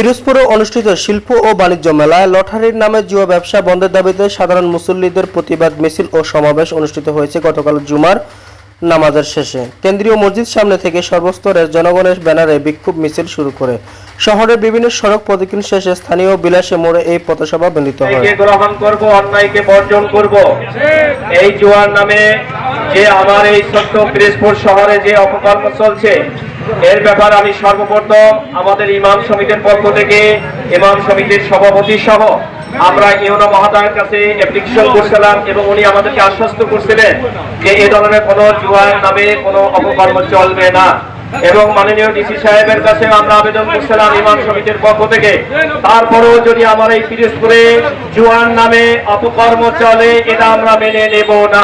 পিরোজপুরে অনুষ্ঠিত শিল্প ও বাণিজ্য মেলায় লটারির নামে জুয়া ব্যবসা বন্ধের দাবিতে সাধারণ মুসল্লিদের প্রতিবাদ মিছিল ও সমাবেশ অনুষ্ঠিত হয়েছে গতকাল জুমার নামাজের শেষে। কেন্দ্রীয় মসজিদ সামনে থেকে সর্বস্তরের জনগণের ব্যানারে বিক্ষোভ মিছিল শুরু করে। শহরের বিভিন্ন সড়ক প্রদক্ষিণ শেষে স্থানীয় বিলাসে মোড়ে এই পথসভা মিলিত হয়। গ্রহণ করব, অন্যায়কে বর্জন করব, এই জুয়ার নামে যে আমার এই ছোট্ট পিরিজপুর শহরে যে অপকর্ম চলছে এর ব্যাপারে আমি সর্বপ্রথম আমাদের ইমাম সমিতির পক্ষ থেকে ইমাম সমিতির সভাপতি সহ আমরা ইউনো মহাদয়ের কাছে অ্যাপ্লিকেশন করছিলাম এবং উনি আমাদেরকে আশ্বস্ত করছিলেন যে এই ধরনের কোনো জুয়ার নামে কোনো অপকর্ম চলবে না। এবং মাননীয় ডিসি সাহেবের কাছে আমরা আবেদন করছিলাম ইমাম সমিতির পক্ষ থেকে। তারপরেও যদি আমার এই পিরিজপুরে জুয়ান নামে অপকর্ম চলে, এটা আমরা মেনে নেব না।